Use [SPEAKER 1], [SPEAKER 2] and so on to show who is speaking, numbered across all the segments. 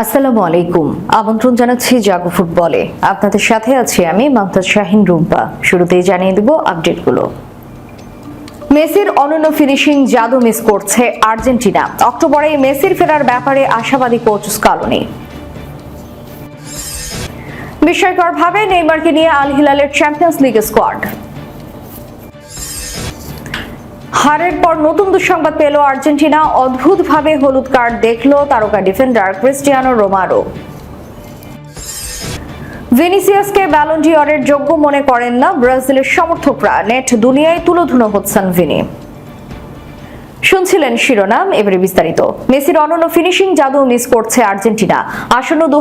[SPEAKER 1] আসসালামু আলাইকুম। আমন্ত্রণ জানাচ্ছি জাগো ফুটবলে। আপনাদের সাথে আছি আমি মমতাজ শাহিন রুম্পা। শুরুতেই জানিয়ে দেব আপডেটগুলো। মেসির অনন্য ফিনিশিং জাদু মিস করছে আর্জেন্টিনা। অক্টোবরে মেসির ফেরার ব্যাপারে আশাবাদী কোচ স্কালোনি। বিস্ময়করভাবে নেইমারকে নিয়ে আল হিলালের চ্যাম্পিয়ন্স লিগ স্কোয়াড। হারের পর নতুন দুঃসংবাদ পেল আর্জেন্টিনা। অদ্ভুতভাবে হলুদ কার্ড দেখল তারকা ডিফেন্ডার ক্রিস্টিয়ানো রোমারো ভিনিসিয়াসকে ব্যালন্ডিয়রের যোগ্য মনে করেন না ব্রাজিলের সমর্থকরা। নেট দুনিয়ায় তুলোধুনো হচ্ছেন ভিনি। শুনছিলেন শিরোনাম, এবারে বিস্তারিত। মেসির অনন্য ফিনিশিং জাদু মিস করছে আর্জেন্টিনা। আসন্ন দু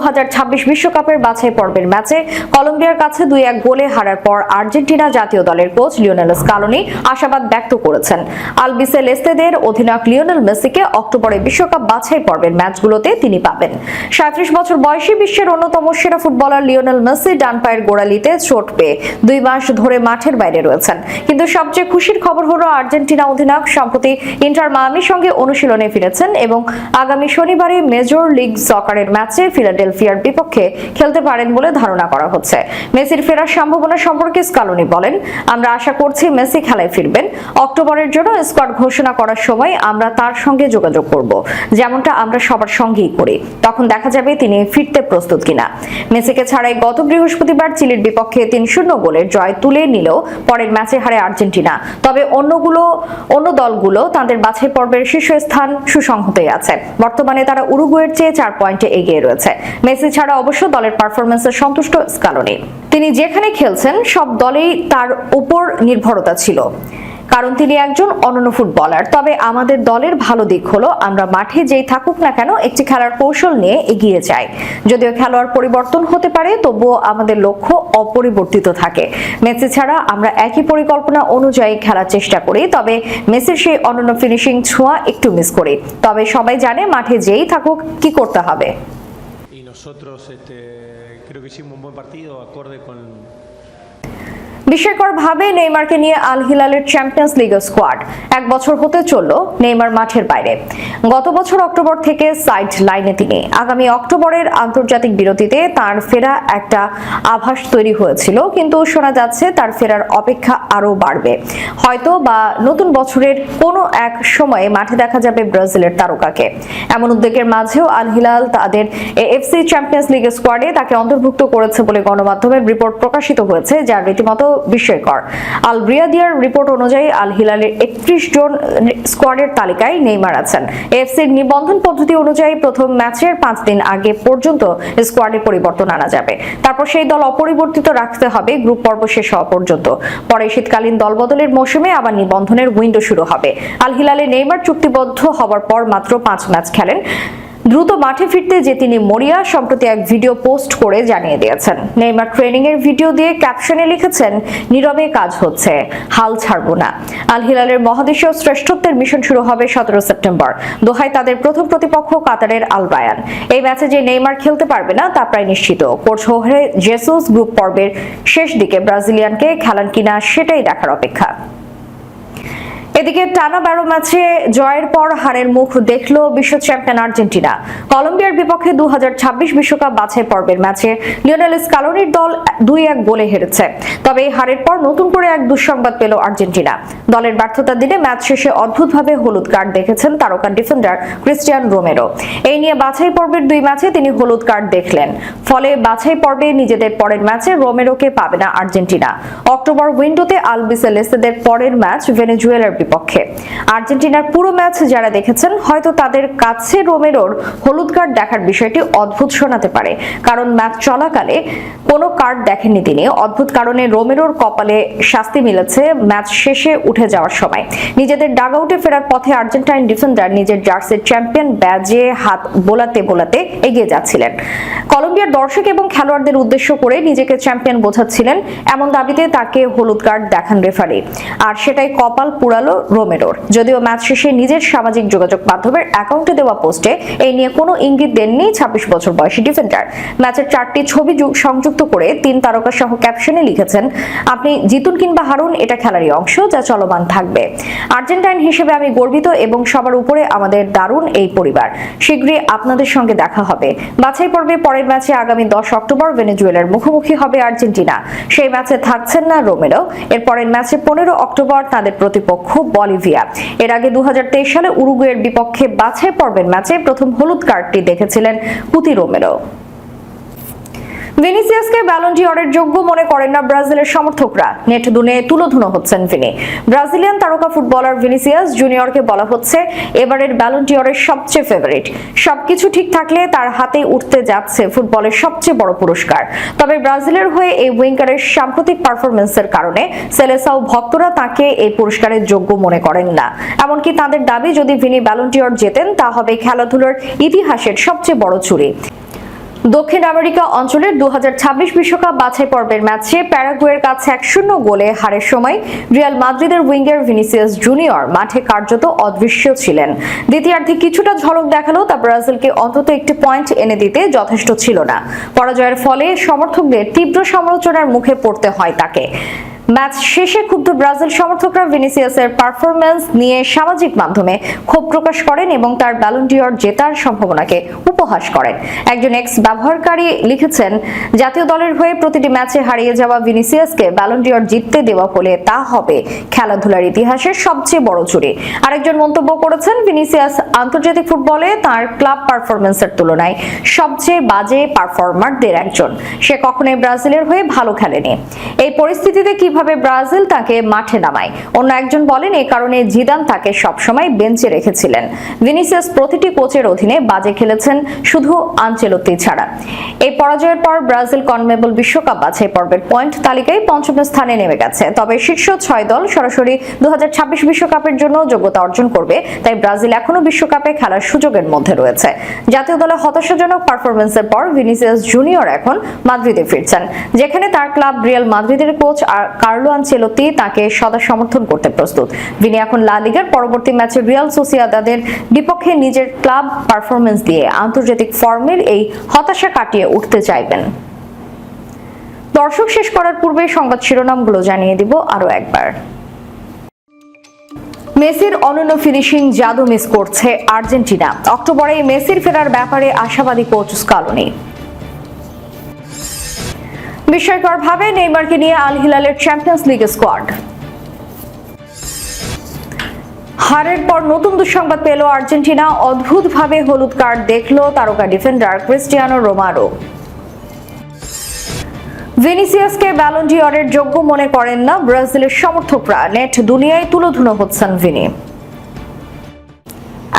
[SPEAKER 1] বিশ্বকাপের বাছাই পর্বের ম্যাচে কলম্বিয়ার কাছে দুই এক গোলে হারার পর আর্জেন্টিনা জাতীয় দলের কোচ লিওনেল স্কালোনি আশাবাদ ব্যক্ত করেছেন। আলবিসে লেস্তেদের অধিনায়ক লিওনেল মেসিকে অক্টোবরে বিশ্বকাপ বাছাই পর্বের ম্যাচগুলোতে তিনি পাবেন। সাঁত্রিশ বছর বয়সী বিশ্বের অন্যতম সেরা ফুটবলার লিওনেল মেসি ডান পায়ের গোড়ালিতে চোট পেয়ে দুই মাস ধরে মাঠের বাইরে রয়েছেন। কিন্তু সবচেয়ে খুশির খবর হলো আর্জেন্টিনা অধিনায়ক, সম্প্রতি ইন্টার মায়ামির সঙ্গে অনুশীলনে ফিরেছেন এবং আগামী শনিবারে মেজর লিগ সকারের ম্যাচে ফিলাডেলফিয়ার বিপক্ষে খেলতে পারেন বলে ধারণা করা হচ্ছে। মেসির ফেরার সম্ভাবনা সম্পর্কে স্কালোনি বলেন, আমরা আশা করছি মেসি খেলায় ফিরবেন। অক্টোবরের জন্য স্কোয়াড ঘোষণা করার সময় আমরা তার সঙ্গে যোগাযোগ করব। যেমনটা আমরা সবার সঙ্গেই করি। তখন দেখা যাবে তিনি ফিরতে প্রস্তুত কিনা। মেসিকে ছাড়াই গত বৃহস্পতিবার চিলির বিপক্ষে তিন শূন্য গোলের জয় তুলে নিলেও পরের ম্যাচে হারে আর্জেন্টিনা। তবে অন্যগুলো, অন্য দলগুলো তাদের বাছাই পর্বের শীর্ষস্থান সুসংহতই আছে। বর্তমানে তারা উরুগুয়ের চেয়ে চার পয়েন্টে এগিয়ে রয়েছে। মেসি ছাড়া অবশ্য দলের পারফরমেন্সে সন্তুষ্ট স্কালোনি। তিনি যেখানে খেলছেন, সব দলেই তার উপর নির্ভরতা ছিল। কারণ তিনি একজন অনন্য ফুটবলার। তবে আমাদের দলের ভালো দিক হলো আমরা মাঠে যেই থাকুক না কেন একটি খেলার কৌশল নিয়ে এগিয়ে যাই। যদিও খেলোয়াড় পরিবর্তন হতে পারে তবুও আমাদের লক্ষ্য অপরিবর্তিত থাকে। মেসি ছাড়া আমরা একই পরিকল্পনা অনুযায়ী খেলার চেষ্টা করি তবে মেসির সেই অনন্য ফিনিশিং ছোঁয়া একটু মিস করি। তবে সবাই জানে মাঠে যেই থাকুক কি করতে হবে।
[SPEAKER 2] Nosotros este, creo que hicimos un buen partido acorde con,
[SPEAKER 1] বিস্ময়করভাবে নেইমারকে নিয়ে আল হিলালের চ্যাম্পিয়ন্স লিগ স্কোয়াড এক বছর হতে চলল নেইমার মাঠের বাইরে। গত বছর অক্টোবর থেকে সাইড লাইনে তিনি। আগামী অক্টোবরের আন্তর্জাতিক বিরতিতে তার ফেরা একটা আভাস তৈরি হয়েছিল, কিন্তু শোনা যাচ্ছে তার ফেরার অপেক্ষা আরও বাড়বে। হয়তো বা নতুন বছরের কোনো এক সময়ে মাঠে দেখা যাবে ব্রাজিলের তারকাকে। এমন উদ্যোগের মাঝেও আল হিলাল তাদের এএফসি চ্যাম্পিয়ন্স লিগ স্কোয়াডে তাকে অন্তর্ভুক্ত করেছে বলে গণমাধ্যমের রিপোর্ট প্রকাশিত হয়েছে, যা রীতিমতো বিস্ময়কর। আল ব্রিয়াদিয়ার রিপোর্ট অনুযায়ী আল হিলালের একত্রিশ জন স্কোয়াডের তালিকায় নেইমার আছেন। এএফসির নিবন্ধন পদ্ধতি অনুযায়ী প্রথম ম্যাচের পাঁচ দিন আগে পর্যন্ত স্কোয়াডে পরিবর্তন আনা যাবে। তারপর সেই দল অপরিবর্তিত রাখতে হবে, গ্রুপ পর্ব শেষ হওয়া পর্যন্ত। পরে শীতকালীন দলবদলের মৌসুমে আবার নিবন্ধনের উইন্ডো শুরু হবে। আল হিলালে নেইমার চুক্তিবদ্ধ হওয়ার পর মাত্র পাঁচ ম্যাচ খেলেন। দ্রুত মাঠে ফিরতে যে তিনি মরিয়া, সম্প্রতি এক ভিডিও পোস্ট করে জানিয়ে দিয়েছেন। নেইমার ট্রেনিং এর ভিডিও দিয়ে ক্যাপশনে লিখেছেন, নীরবে কাজ হচ্ছে, হাল ছাড়বো না। আল হিলালের মহাদেশীয় শ্রেষ্ঠত্বের মিশন শুরু হবে সতেরো সেপ্টেম্বর। দোহায় তাদের প্রথম প্রতিপক্ষ কাতারের আল রায়ান এই ম্যাচে যে নেইমার খেলতে পারবে না, তা প্রায় নিশ্চিত। কোচ হোহরে জেসুস গ্রুপ পর্বের শেষ দিকে ব্রাজিলিয়ানকে খেলান কিনা, সেটাই দেখার অপেক্ষা। এদিকে টানা বারো ম্যাচে জয়ের পর হারের মুখ দেখল বিশ্ব চ্যাম্পিয়ন আর্জেন্টিনা। কলম্বিয়ার বিপক্ষে দু বিশ্বকাপ বাছাই পর্বের ম্যাচে লিওনেল স্কালোনির দল দুই এক গোলে হেরেছে। তবে এই হারের পর নতুন করে এক দুঃসংবাদ পেল আর্জেন্টিনা। দলের ব্যর্থতার দিনে ম্যাচ শেষে অদ্ভুতভাবে হলুদ কার্ড দেখেছেন তারকা ডিফেন্ডার ক্রিস্টিয়ান রোমেরো। এই নিয়ে বাছাই পর্বের দুই ম্যাচে তিনি হলুদ কার্ড দেখলেন। ফলে বাছাই পর্বে নিজেদের পরের ম্যাচে রোমেরোকে পাবে না আর্জেন্টিনা। অক্টোবর উইন্ডোতে আলবিসেলেস্তেদের পরের ম্যাচ ভেনেজুয়েলার বিপক্ষে। আর্জেন্টিনার পুরো ম্যাচ যারা দেখেছেন, হয়তো তাদের কাছে রোমেরোর হলুদ কার্ড দেখার বিষয়টি অদ্ভুত শোনাতে পারে। কারণ ম্যাচ চলাকালে কোনো কার্ড দেখেননি তিনি। অদ্ভুত কারণে রোমেরোর কপালে শাস্তি মিলেছে ম্যাচ শেষে উঠে যাওয়ার সময়। নিজেদের ডাগ আউটে ফেরার পথে আর্জেন্টাইন ডিফেন্ডার নিজের জার্সির চ্যাম্পিয়ন ব্যাজে হাত বোলাতে বোলাতে এগিয়ে যাচ্ছিলেন। কলম্বিয়ার দর্শক এবং খেলোয়াড়দের উদ্দেশ্য করে নিজেকে চ্যাম্পিয়ন বোঝাচ্ছিলেন। এমন দাবিতে তাকে হলুদ কার্ড দেখান রেফারি। আর সেটাই কপাল পুরালো রোমেরোর যদিও ম্যাচ শেষে নিজের সামাজিক যোগাযোগ মাধ্যমের অ্যাকাউন্টে দেওয়া পোস্টে এই নিয়ে কোনো ইঙ্গিত দেননি ছাব্বিশ বছর বয়সী ডিফেন্ডার। ম্যাচের চারটি ছবি সংযুক্ত করে তিন তারকা সহ ক্যাপশনে লিখেছেন, আপনি জিতুন কিংবা হারুন, এটা খেলারই অংশ যা চলমান থাকবে। আর্জেন্টাইন হিসেবে আমি গর্বিত এবং সবার উপরে আমাদের দারুণ এই পরিবার। শীঘ্রই আপনাদের সঙ্গে দেখা হবে। বাছাই পর্বে পরের ম্যাচে আগামী দশ অক্টোবর ভেনেজুয়েলার মুখোমুখি হবে আর্জেন্টিনা। সেই ম্যাচে থাকছেন না রোমেরো। এর পরের ম্যাচে পনেরো অক্টোবর তাদের প্রতিপক্ষ বলিভিয়া। এর আগে দু হাজার তেইশ সালে উরুগুয়ের বিপক্ষে বাছাই পর্বের ম্যাচে প্রথম হলুদ কার্ডটি দেখেছিলেন পুতি রোমেরো। ভিনিসিয়াসকে ব্যালন্টিয়রের যোগ্য মনে করেন না ব্রাজিলের সমর্থকরা। নেট দুনে তুলোধুনো হচ্ছেন তিনি। ব্রাজিলিয়ান তারকা ফুটবলার ভিনিসিয়াস জুনিয়রকে বলা হচ্ছে এবারের ব্যালন্টিয়রের সবচেয়ে ফেভারিট সবকিছু ঠিক থাকলে তার হাতে উঠতে যাচ্ছে ফুটবলের সবচেয়ে বড় পুরস্কার। তবে ব্রাজিলের হয়ে এই উইঙ্কারের সাম্প্রতিক পারফরমেন্সের কারণে সেলেসাও ভক্তরা তাকে এই পুরস্কারের যোগ্য মনে করেন না। এমনকি তাদের দাবি, যদি ভিনি ব্যালন্টিয়র জেতেন, তা হবে খেলাধুলোর ইতিহাসের সবচেয়ে বড় চুরি দক্ষিণ আমেরিকা অঞ্চলের দু বিশ্বকাপ বাছাই পর্বের ম্যাচে প্যারাগুয়ের কাছে এক শূন্য গোলে হারের সময় রিয়াল মাদ্রিদের উইঙ্গার ভিনিসিয়াস জুনিয়র মাঠে কার্যত অদৃশ্য ছিলেন। দ্বিতীয়ার্ধে কিছুটা ঝলক দেখাল, তা ব্রাজিলকে অন্তত একটি পয়েন্ট এনে দিতে যথেষ্ট ছিল না। পরাজয়ের ফলে সমর্থকদের তীব্র সমালোচনার মুখে পড়তে হয় তাকে। ম্যাচ শেষে ক্ষুব্ধ ব্রাজিল সমর্থকরা ভিনিসিয়াসের পারফরম্যান্স নিয়ে সামাজিক মাধ্যমে ক্ষোভ প্রকাশ করেন এবং তার ব্যালন্ডিয়র জেতার সম্ভাবনাকে উপহাস করেন। একজন এক্স ব্যবহারকারী লিখেছেন, জাতীয় দলের হয়ে প্রতিটি ম্যাচে হারিয়ে যাওয়া ভিনিসিয়াসকে ব্যালন্ডিয়র জিততে দেওয়া হলে তা হবে খেলাধুলার ইতিহাসের সবচেয়ে বড় চুরি। আরেকজন মন্তব্য করেছেন, ভিনিসিয়াস আন্তর্জাতিক ফুটবলে তার ক্লাব পারফরমেন্সের তুলনায় সবচেয়ে বাজে পারফর্মারদের একজন। সে কখনোই ব্রাজিলের হয়ে ভালো খেলেনি। এই পরিস্থিতিতে কীভাবে ব্রাজিল তাকে মাঠে নামায়। অন্য একজন বলেন এই কারণে জিদান তাকে সবসময় বেঞ্চে রেখেছিলেন। ভিনিসিয়াস প্রতিটি কোচের অধীনে বাজে খেলেছেন, শুধু আনচেলত্তি ছাড়া। এই পরাজয়ের পর ব্রাজিল কনমেবল বিশ্বকাপ বাছাই পর্বের পয়েন্ট তালিকায় পঞ্চম স্থানে নেমে গেছে। তবে শীর্ষ ছয় দল সরাসরি দু বিশ্বকাপের জন্য যোগ্যতা অর্জন করবে, তাই ব্রাজিল এখনও বিশ্বকাপে খেলার সুযোগের মধ্যে রয়েছে। জাতীয় দলে হতাশাজনক পারফরমেন্সের পর ভিনিসিয়াস জুনিয়র এখন মাদ্রিদে ফিরছেন, যেখানে তার ক্লাব রিয়াল মাদ্রিদের কোচ আর কার্লো আনচেলত্তি তাকে সদা সমর্থন করতে প্রস্তুত। ভিনি এখন লা লিগার, পরবর্তী ম্যাচে রিয়াল সোসিয়াদাদের বিপক্ষে নিজের ক্লাব পারফরমেন্স দিয়ে আন্তর্জাতিক ফর্মের এই হতাশা কাটিয়ে উঠতে চাইবেন। দর্শক শেষ করার পূর্বে সংবাদ শিরোনামগুলো জানিয়ে দিব আরও একবার। মেসির অনন্য ফিনিশিং জাদু মিস করছে আর্জেন্টিনা। অক্টোবরে মেসির ফেরার ব্যাপারে আশাবাদী কোচ স্কালোনি। বিস্ময়করভাবে নেইমারকে নিয়ে আল হিলালের চ্যাম্পিয়ন্স লিগ স্কোয়াড। হারের পর নতুন দুঃসংবাদ পেল আর্জেন্টিনা। অদ্ভুতভাবে হলুদ কার্ড দেখল তারকা ডিফেন্ডার ক্রিস্টিয়ানো রোমারো ভিনিসিয়াসকে ব্যালন্ডিয়রের যোগ্য মনে করেন না ব্রাজিলের সমর্থকরা। নেট দুনিয়ায় তুলোধুনো হচ্ছেন ভিনি।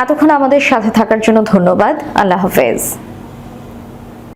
[SPEAKER 1] এতক্ষণ আমাদের সাথে থাকার জন্য ধন্যবাদ। আল্লাহ হাফেজ।